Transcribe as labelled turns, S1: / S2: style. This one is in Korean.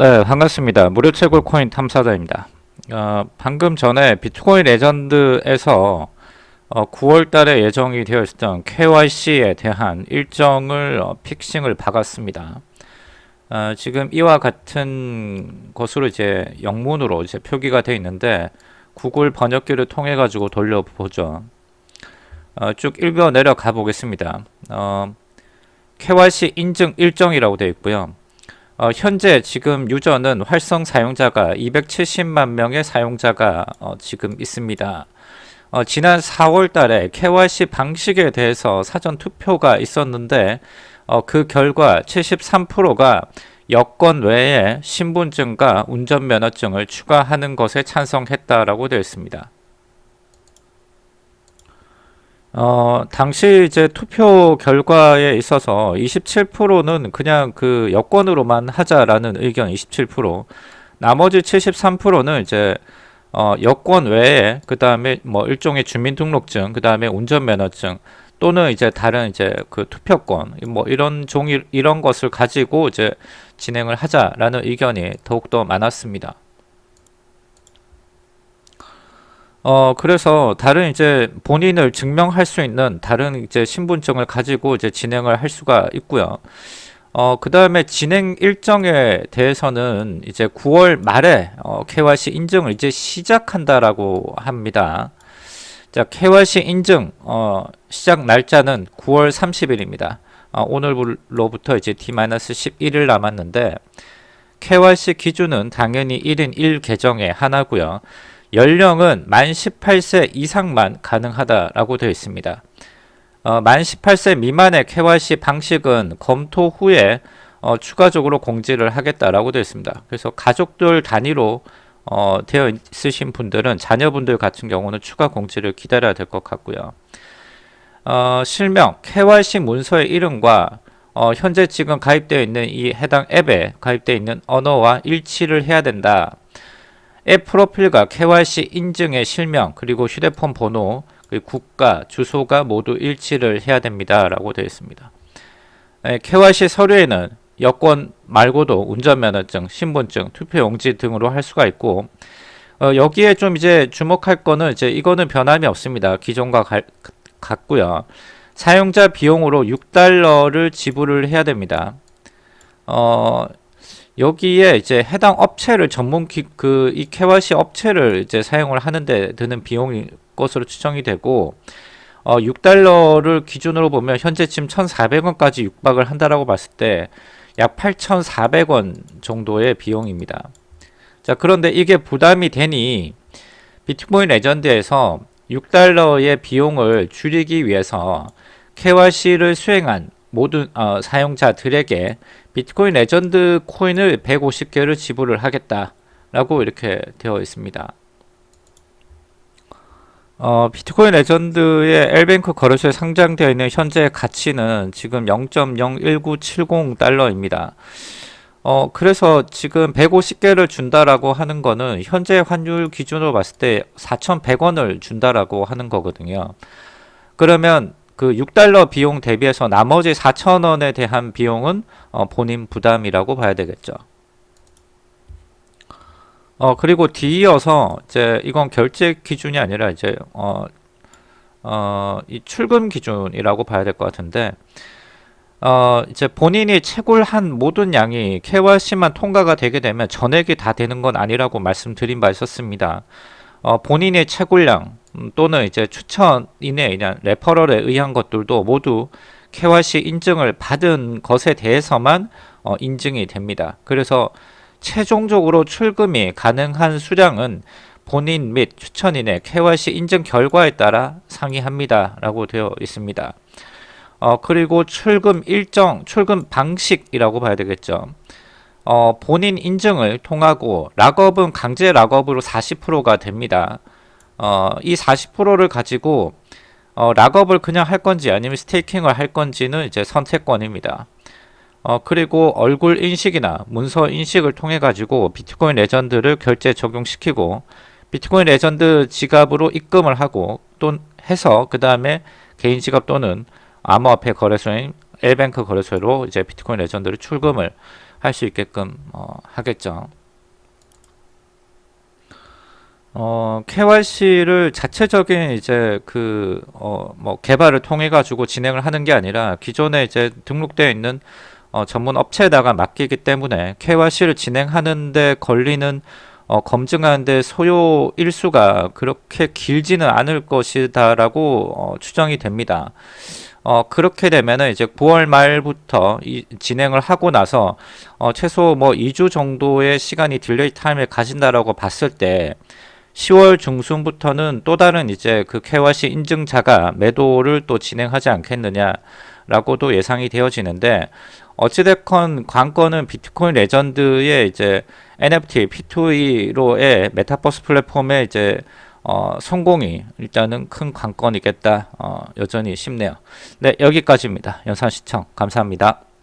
S1: 네, 반갑습니다. 무료 채굴 코인 탐사자입니다. 어, 방금 전에 비트코인 레전드에서 어, 9월 달에 예정이 되어 있었던 KYC에 대한 일정을 어, 픽싱을 박았습니다. 어, 지금 이와 같은 것으로 이제 영문으로 이제 표기가 되어 있는데 구글 번역기를 통해 가지고 돌려보죠. 어, 쭉 읽어 내려가 보겠습니다. 어, KYC 인증 일정이라고 되어 있고요. 어, 현재 지금 유저는 활성 사용자가 270만 명의 사용자가 어, 지금 있습니다. 어, 지난 4월 달에 KYC 방식에 대해서 사전 투표가 있었는데 어, 그 결과 73%가 여권 외에 신분증과 운전면허증을 추가하는 것에 찬성했다라고 되어 있습니다. 어, 당시 이제 투표 결과에 있어서 27%는 그냥 그 여권으로만 하자라는 의견 27%, 나머지 73%는 이제 어, 여권 외에 그 다음에 뭐 일종의 주민등록증, 그 다음에 운전면허증 또는 이제 다른 이제 그 투표권 뭐 이런 종이 이런 것을 가지고 이제 진행을 하자라는 의견이 더욱더 많았습니다. 어, 그래서 다른 이제 본인을 증명할 수 있는 다른 이제 신분증을 가지고 이제 진행을 할 수가 있고요. 어, 그 다음에 진행 일정에 대해서는 이제 9월 말에 어, KYC 인증을 이제 시작한다라고 합니다. 자, KYC 인증 어, 시작 날짜는 9월 30일입니다. 어, 오늘로부터 이제 D-11일 남았는데 KYC 기준은 당연히 1인 1 계정에 하나고요. 연령은 만 18세 이상만 가능하다라고 되어 있습니다. 어, 만 18세 미만의 KYC 방식은 검토 후에 어, 추가적으로 공지를 하겠다라고 되어 있습니다. 그래서 가족들 단위로 어, 되어 있으신 분들은 자녀분들 같은 경우는 추가 공지를 기다려야 될 것 같고요. 어, 실명, KYC 문서의 이름과 어, 현재 지금 가입되어 있는 이 해당 앱에 가입되어 있는 언어와 일치를 해야 된다. 앱 프로필과 KYC 인증의 실명 그리고 휴대폰 번호 그리고 국가 주소가 모두 일치를 해야 됩니다라고 되어 있습니다. 네, KYC 서류에는 여권 말고도 운전면허증, 신분증, 투표용지 등으로 할 수가 있고 어, 여기에 좀 이제 주목할 거는 이제 이거는 변함이 없습니다. 기존과 갈, 같고요. 사용자 비용으로 6달러를 지불을 해야 됩니다. 어, 여기에 이제 해당 업체를 전문 기, 그이 KYC 업체를 이제 사용을 하는데 드는 비용이 것으로 추정이 되고 어 6달러를 기준으로 보면 현재 지금 1,400원까지 육박을 한다라고 봤을 때 약 8,400원 정도의 비용입니다. 자, 그런데 이게 부담이 되니 비트코인 레전드에서 6달러의 비용을 줄이기 위해서 KYC를 수행한 모든 어, 사용자들에게 비트코인 레전드 코인을 150개를 지불을 하겠다라고 이렇게 되어 있습니다. 어, 비트코인 레전드의 엘뱅크 거래소에 상장되어 있는 현재 가치는 지금 0.01970 달러입니다. 어, 그래서 지금 150개를 준다라고 하는 거는 현재 환율 기준으로 봤을 때 4,100원을 준다라고 하는 거거든요. 그러면 그 6달러 비용 대비해서 나머지 4,000원에 대한 비용은 어, 본인 부담이라고 봐야 되겠죠. 어, 그리고 뒤이어서 이제 이건 결제 기준이 아니라 이제 어, 어, 이 출금 기준이라고 봐야 될 것 같은데 어, 이제 본인이 채굴한 모든 양이 KYC만 통과가 되게 되면 전액이 다 되는 건 아니라고 말씀드린 바 있었습니다. 어, 본인의 채굴량 음, 또는 이제 추천인에 의한 레퍼럴에 의한 것들도 모두 KYC 인증을 받은 것에 대해서만 어, 인증이 됩니다. 그래서 최종적으로 출금이 가능한 수량은 본인 및 추천인의 KYC 인증 결과에 따라 상이합니다. 라고 되어 있습니다. 어, 그리고 출금 일정, 출금 방식이라고 봐야 되겠죠. 어, 본인 인증을 통하고 락업은 강제 락업으로 40%가 됩니다. 어, 이 40%를 가지고 어, 락업을 그냥 할 건지 아니면 스테이킹을 할 건지는 이제 선택권입니다. 어, 그리고 얼굴 인식이나 문서 인식을 통해 가지고 비트코인 레전드를 결제 적용시키고 비트코인 레전드 지갑으로 입금을 하고 또 해서 그 다음에 개인 지갑 또는 암호화폐 거래소인 엘뱅크 거래소로 이제 비트코인 레전드를 출금을 할 수 있게끔 어, 하겠죠. 어, KYC를 자체적인 이제 그, 어, 뭐, 개발을 통해 가지고 진행을 하는 게 아니라 기존에 이제 등록되어 있는 어, 전문 업체에다가 맡기기 때문에 KYC를 진행하는데 걸리는 어, 검증하는데 소요 일수가 그렇게 길지는 않을 것이다라고 어, 추정이 됩니다. 어, 그렇게 되면은 이제 9월 말부터 이, 진행을 하고 나서 어, 최소 뭐 2주 정도의 시간이 딜레이 타임을 가진다라고 봤을 때 10월 중순부터는 또 다른 이제 그 KYC 인증자가 매도를 또 진행하지 않겠느냐라고도 예상이 되어지는데 어찌됐건 관건은 비트코인 레전드의 이제 NFT P2E로의 메타버스 플랫폼의 이제 어, 성공이 일단은 큰 관건이겠다 어, 여전히 싶네요. 네 여기까지입니다. 영상 시청 감사합니다.